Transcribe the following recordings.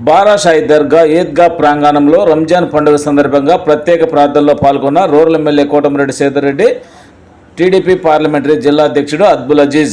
బారాషాయి దర్గా ఈద్గా ప్రాంగణంలో రంజాన్ పండుగ సందర్భంగా ప్రత్యేక ప్రార్థనలో పాల్గొన్న rural MLA Kotamireddy Sedareddy TDP parliamentary జిల్లా అధ్యక్షుడు అద్బుల్ అజీజ్.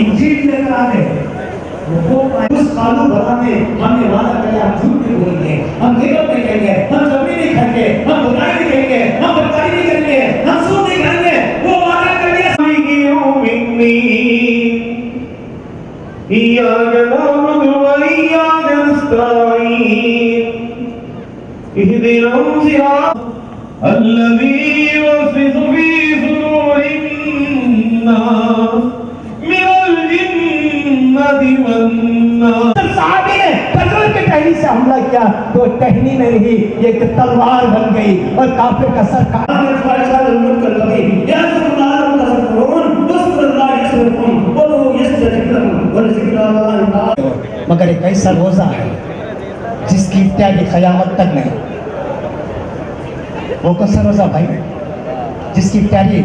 इंजील लेकर आ गए वो उस कानून भरा में हमने वादा किया हम झूठ नहीं बोलेंगे हम गिरफ्त नहीं करेंगे हम जमीन नहीं खाएंगे हम बुराई नहीं करेंगे हम बदकारी नहीं करेंगे हम सूद नहीं करेंगे वो वादा कर दिया إياك نعبد وإياك نستعين اهدنا الصراط دل ہی ایک تلوار بن گئی اور کافر کا سر کا مگر ایک ایسا روزہ ہے جس کی تیاری خیامت تک نہیں۔ وہ کون سا روزہ بھائی؟ جس کی ابتدا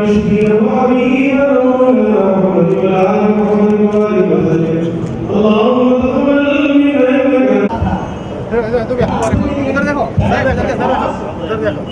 তুমি দেখো দেখো দেখো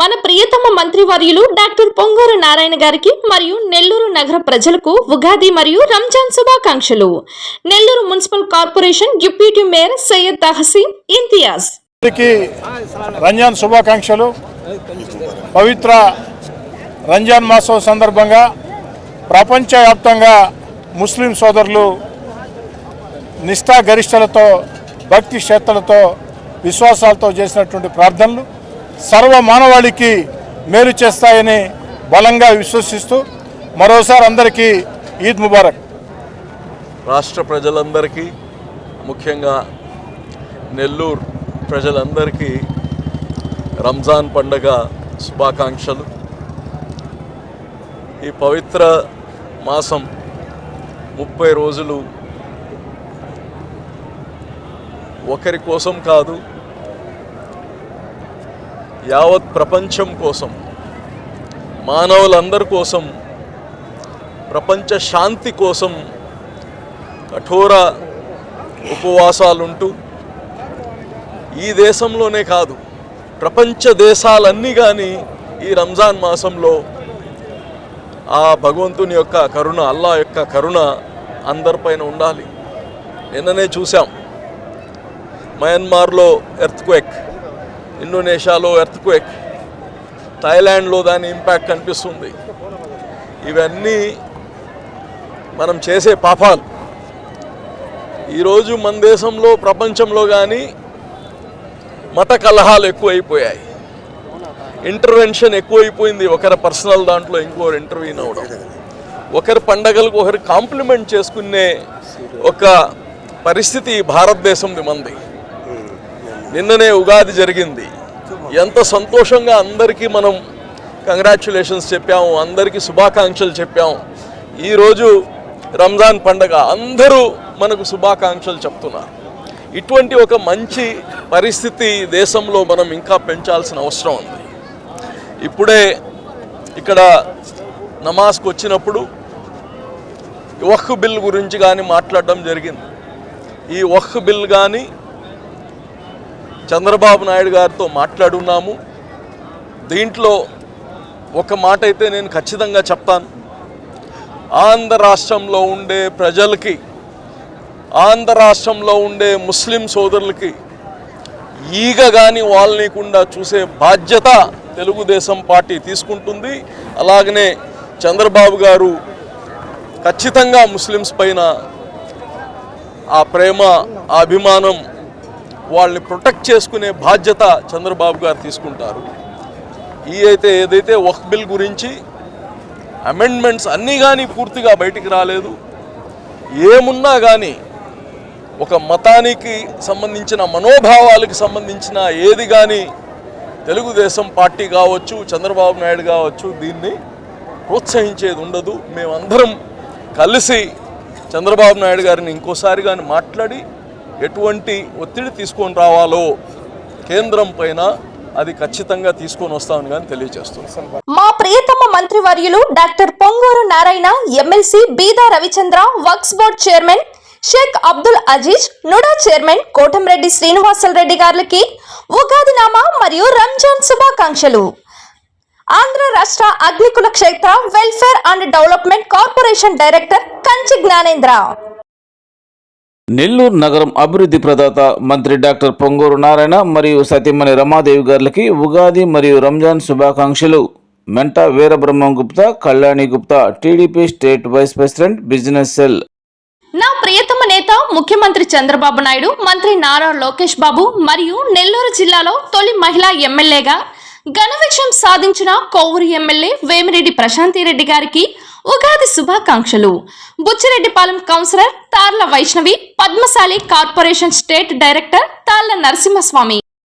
మన ప్రియతమ మంత్రివర్యులు డాక్టర్ పొంగూరు నారాయణ గారికి మరియు నెల్లూరు నగర ప్రజలకు ఉగాది మరియు రంజాన్ శుభాకాంక్షలు. Nellore municipal corporation deputy mayor Syed Tahseen Imtiaz. అందరికీ రంజాన్ శుభాకాంక్షలు. పవిత్ర రంజాన్ మాసం సందర్భంగా ప్రపంచవ్యాప్తంగా ముస్లిం సోదరులు నిష్ఠా గరిష్టలతో భక్తి శ్రద్ధలతో విశ్వాసాలతో చేసినటువంటి ప్రార్థనలు సర్వ మానవాళికి మేలు చేస్తాయని బలంగా విశ్వసిస్తూ మరోసారి అందరికీ ఈద్ ముబారక్. రాష్ట్ర ప్రజలందరికీ ముఖ్యంగా నెల్లూరు ప్రజలందరికీ రంజాన్ పండగ శుభాకాంక్షలు. ఈ పవిత్ర మాసం ముప్పై రోజులు ఒకరి కోసం కాదు యావత్ ప్రపంచం కోసం మానవులందరి కోసం ప్రపంచ శాంతి కోసం కఠోర ఉపవాసాలుంటూ ఈ దేశంలోనే కాదు ప్రపంచ దేశాలన్నీ కానీ ఈ రంజాన్ మాసంలో ఆ భగవంతుని యొక్క కరుణ అల్లా యొక్క కరుణ అందరిపైన ఉండాలి. నిన్ననే చూసాం మయన్మార్లో ఎర్త్క్వేక్ ఇండోనేషియాలో ఎర్త్క్వేక్ థాయిలాండ్లో దాని ఇంపాక్ట్ కనిపిస్తుంది. ఇవన్నీ మనం చేసే పాపాలు. ఈరోజు మన దేశంలో ప్రపంచంలో కానీ మత కలహాలు ఎక్కువైపోయాయి. ఇంటర్వెన్షన్ ఎక్కువైపోయింది. ఒకరి పర్సనల్ దాంట్లో ఇంకోరు ఇంటర్వ్యూన్ అవ్వడం ఒకరి పండగలకు ఒకరు కాంప్లిమెంట్ చేసుకునే ఒక పరిస్థితి భారతదేశంది మంది. నిన్ననే ఉగాది జరిగింది. ఎంత సంతోషంగా అందరికీ మనం కంగ్రాచులేషన్స్ చెప్పాము. అందరికీ శుభాకాంక్షలు చెప్పాము. ఈరోజు రంజాన్ పండగ. అందరూ మనకు శుభాకాంక్షలు చెప్తున్నారు. ఇటువంటి ఒక మంచి పరిస్థితి దేశంలో మనం ఇంకా పెంచాల్సిన అవసరం ఉంది. ఇప్పుడే ఇక్కడ నమాజ్కి వచ్చినప్పుడు వహ్ బిల్ గురించి కానీ మాట్లాడడం జరిగింది. ఈ వహ్ బిల్ కానీ చంద్రబాబు నాయుడు గారితో మాట్లాడున్నాము. దీంట్లో ఒక మాట అయితే నేను ఖచ్చితంగా చెప్తాను. ఆంధ్ర రాష్ట్రంలో ఉండే ప్రజలకి ఆంధ్ర రాష్ట్రంలో ఉండే ముస్లిం సోదరులకి ఈగ కానీ వాళ్ళనికుండా చూసే బాధ్యత తెలుగుదేశం పార్టీ తీసుకుంటుంది. అలాగనే చంద్రబాబు గారు ఖచ్చితంగా ముస్లిమ్స్ పైన ఆ ప్రేమ ఆ అభిమానం వాళ్ళని ప్రొటెక్ట్ చేసుకునే బాధ్యత చంద్రబాబు గారు తీసుకుంటారు. ఈ అయితే ఏదైతే వక్ బిల్ గురించి అమెండ్మెంట్స్ అన్నీ కానీ పూర్తిగా బయటికి రాలేదు. ఏమున్నా కానీ ఒక మతానికి సంబంధించిన మనోభావాలకు సంబంధించిన ఏది కానీ తెలుగుదేశం పార్టీ కావచ్చు చంద్రబాబు నాయుడు కావచ్చు దీన్ని ప్రోత్సహించేది ఉండదు. మేమందరం కలిసి చంద్రబాబు నాయుడు గారిని ఇంకోసారి కానీ మాట్లాడి ఎటువంటి ఒత్తిడి తీసుకొని రావాలో కేంద్రం పైన అది ఖచ్చితంగా తీసుకొని వస్తామని కానీ తెలియజేస్తుంది మా ప్రియతమ మంత్రివర్యులు doctor Ponguru Narayana MLC Beeda Ravichandra Waqf board chairman Sheikh Abdul Aziz NUDA chairman Kotamreddy Srinivasulu Reddy గారికి ఉగాది నామా మరియు రంజాన్ శుభాకాంక్షలు. ఆంధ్ర రాష్ట్ర Agnikula Kshatriya welfare and development corporation director Kanchi Gnanendra. Nellore నగరం అభివృద్ధి ప్రదాత మంత్రి డాక్టర్ పొంగూరు నారాయణ మరియు సతీమణి రమాదేవి గారికి ఉగాది మరియు రంజాన్ శుభాకాంక్షలు. Menta Veerabrahmam Gupta Kalyani Gupta TDP state vice president business cell నా ప్రియతమ నేత ముఖ్యమంత్రి చంద్రబాబు నాయుడు మంత్రి నారా లోకేష్ బాబు మరియు నెల్లూరు జిల్లాలో తొలి మహిళా ఎమ్మెల్యేగా ఘన విజయం సాధించిన కోవూరు ఎమ్మెల్యే వేమిరెడ్డి ప్రశాంతిరెడ్డి గారికి ఉగాది శుభాకాంక్షలు. Buchireddypalem councillor Tarla Vaishnavi Padmasali corporation state director Tarla Narasimhaswamy.